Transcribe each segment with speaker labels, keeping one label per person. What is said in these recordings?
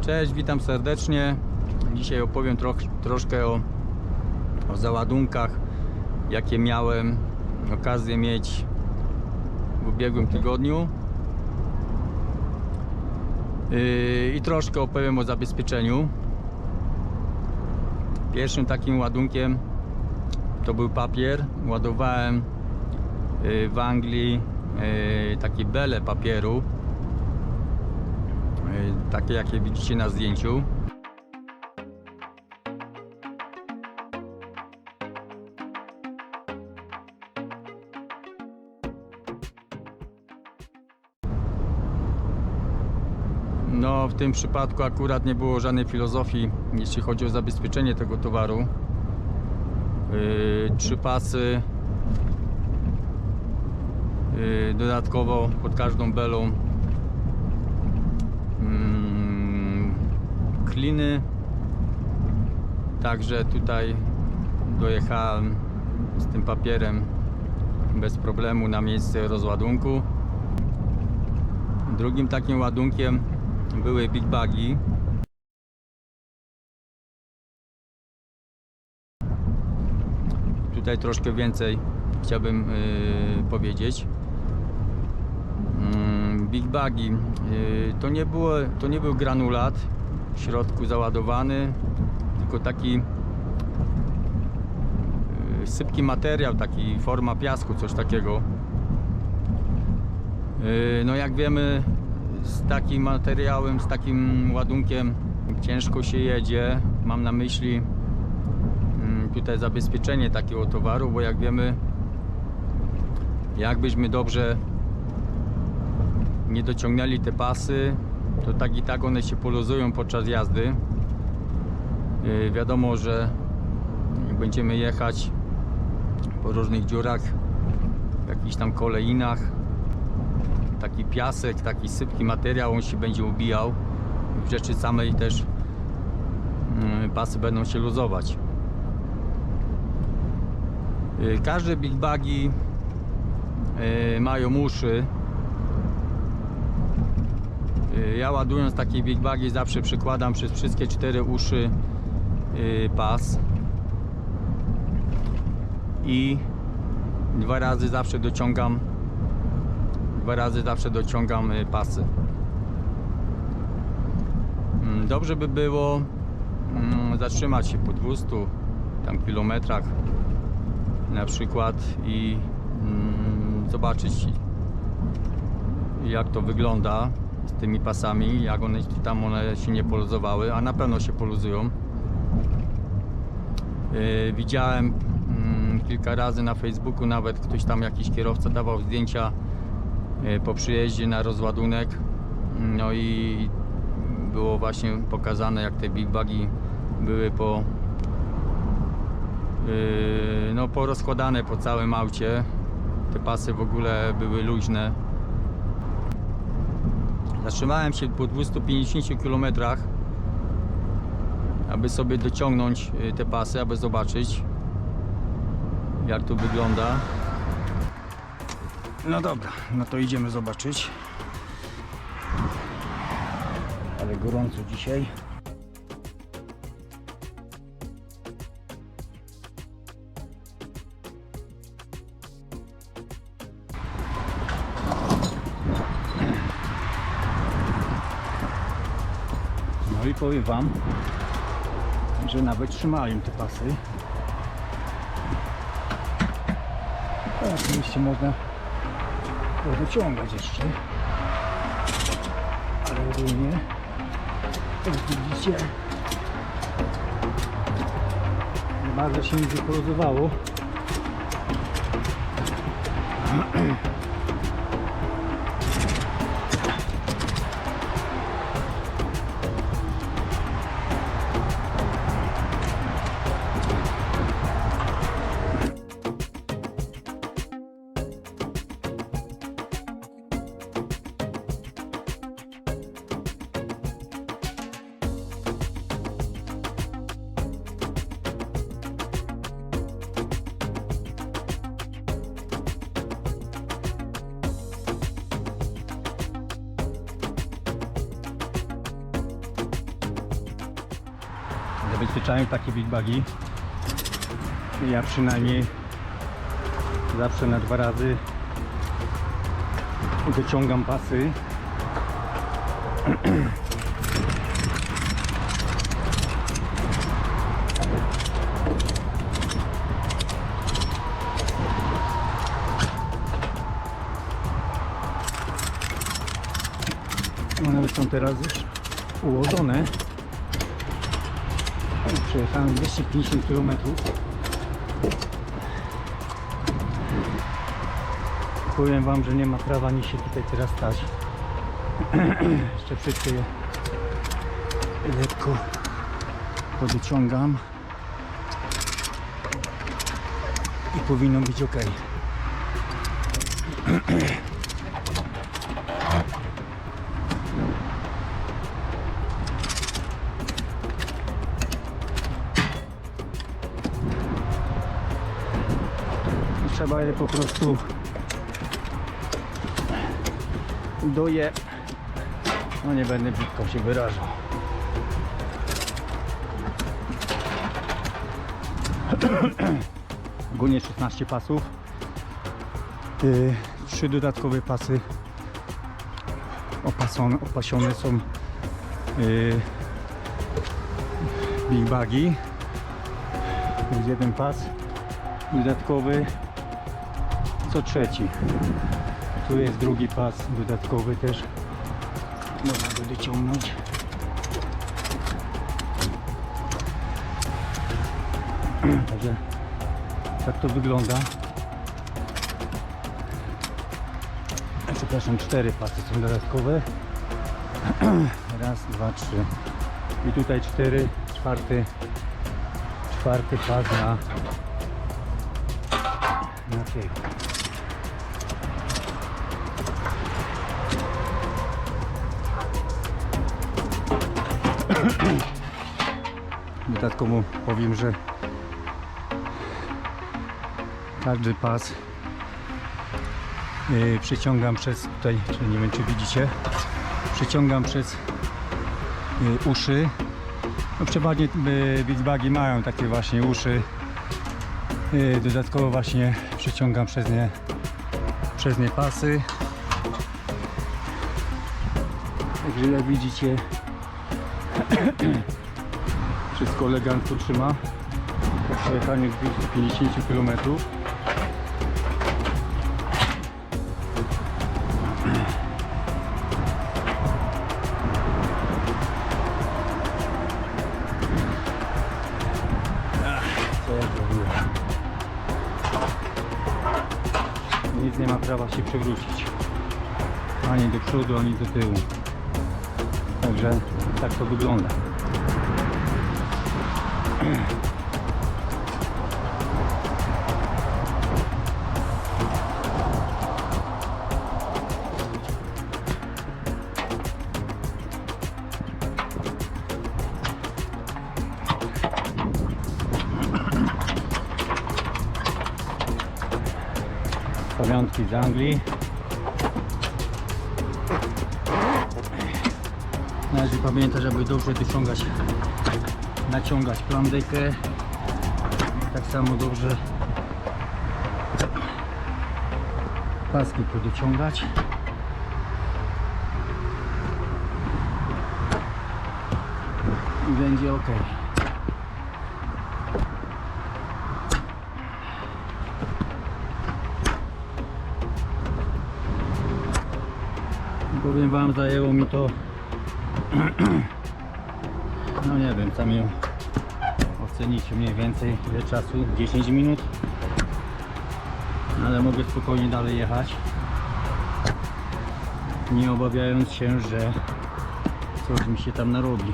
Speaker 1: Cześć, witam serdecznie. Dzisiaj opowiem troch, troszkę o, o załadunkach, jakie miałem okazję mieć w ubiegłym tygodniu. Yy, I troszkę opowiem o zabezpieczeniu. Pierwszym takim ładunkiem to był papier. Ładowałem yy, w Anglii yy, takie bele papieru, takie jakie widzicie na zdjęciu. No, w tym przypadku akurat nie było żadnej filozofii, jeśli chodzi o zabezpieczenie tego towaru. Yy, trzy pasy. Yy, dodatkowo pod każdą belą kliny. Także tutaj dojechałem z tym papierem bez problemu na miejsce rozładunku. Drugim takim ładunkiem były big bagi. Tutaj troszkę więcej chciałbym yy, powiedzieć. Mm, Big bagi yy, to, nie było, to nie był granulat w środku załadowany, tylko taki yy, sypki materiał, taki forma piasku, coś takiego. Yy, No jak wiemy, z takim materiałem, z takim ładunkiem ciężko się jedzie. Mam na myśli mm, tutaj zabezpieczenie takiego towaru, bo jak wiemy, jakbyśmy dobrze nie dociągnęli te pasy, to tak i tak one się poluzują podczas jazdy. Yy, Wiadomo, że jak będziemy jechać po różnych dziurach, jakichś tam kolejnach, taki piasek, taki sypki materiał, on się będzie ubijał. W rzeczy samej też mm, pasy będą się luzować. Y, Każde big bagi y, mają uszy. Y, Ja ładując takie big bagi zawsze przykładam przez wszystkie cztery uszy y, pas i dwa razy zawsze dociągam dwa razy zawsze dociągam y, pasy. Mm, Dobrze by było mm, zatrzymać się po 200 tam kilometrach na przykład i mm, zobaczyć jak to wygląda tymi pasami, jak one tam one się nie poluzowały, a na pewno się poluzują. Yy, widziałem mm, kilka razy na Facebooku nawet ktoś tam jakiś kierowca dawał zdjęcia e, po przyjeździe na rozładunek. No i było właśnie pokazane jak te big bagi były po yy, no porozkładane po całym aucie. Te pasy w ogóle były luźne. Zatrzymałem się po 250 km, aby sobie dociągnąć y, te pasy, aby zobaczyć jak to wygląda. No dobra, no to idziemy zobaczyć. Ale gorąco dzisiaj. Powiem Wam, że nawet trzymają te pasy. No, oczywiście można wyciągać jeszcze. Ale ogólnie, jak widzicie, bardzo się mi wypoluzowało. zabezpieczają takie big. Ja przynajmniej zawsze na dwa razy wyciągam pasy. One są teraz już ułożone. Przejechałem 250 km. Powiem Wam, że nie ma prawa ni się tutaj teraz stać. Jeszcze je lekko podciągam i powinno być ok. Trzeba je po prostu doje. No nie będę brzydko się wyrażał. Ogólnie 16 pasów. Yy, Trzy dodatkowe pasy opasone, opasione są yy, big bagi. Jest jeden pas dodatkowy co trzeci. Tu jest drugi pas dodatkowy też. Można go wyciągnąć. Także tak to wygląda. Przepraszam, cztery pasy są dodatkowe. Raz, dwa, trzy. I tutaj cztery, czwarty, czwarty pas na, na tył. Dodatkowo powiem, że każdy pas yy, przeciągam przez tutaj, czy nie wiem czy widzicie, przeciągam przez yy, uszy. No, przeważnie yy, mają takie właśnie uszy. Yy, dodatkowo właśnie przeciągam przez nie, przez nie pasy. Także jak widzicie wszystko elegancko trzyma. Po przejechaniu 250 km nic nie ma prawa się przewrócić. Ani do przodu, ani do tyłu. Także tak to wygląda pamiątki z Anglii. Należy pamiętać, aby dobrze dociągać, naciągać plandekę. Tak samo dobrze paski podociągać. I będzie ok. Powiem wam, zajęło mi to no nie wiem, sami ocenicie mniej więcej ile czasu, 10 minut? Ale mogę spokojnie dalej jechać. Nie obawiając się, że coś mi się tam narobi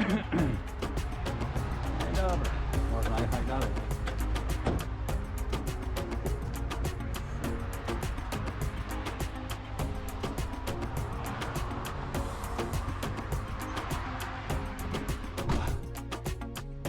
Speaker 1: Mm-hmm.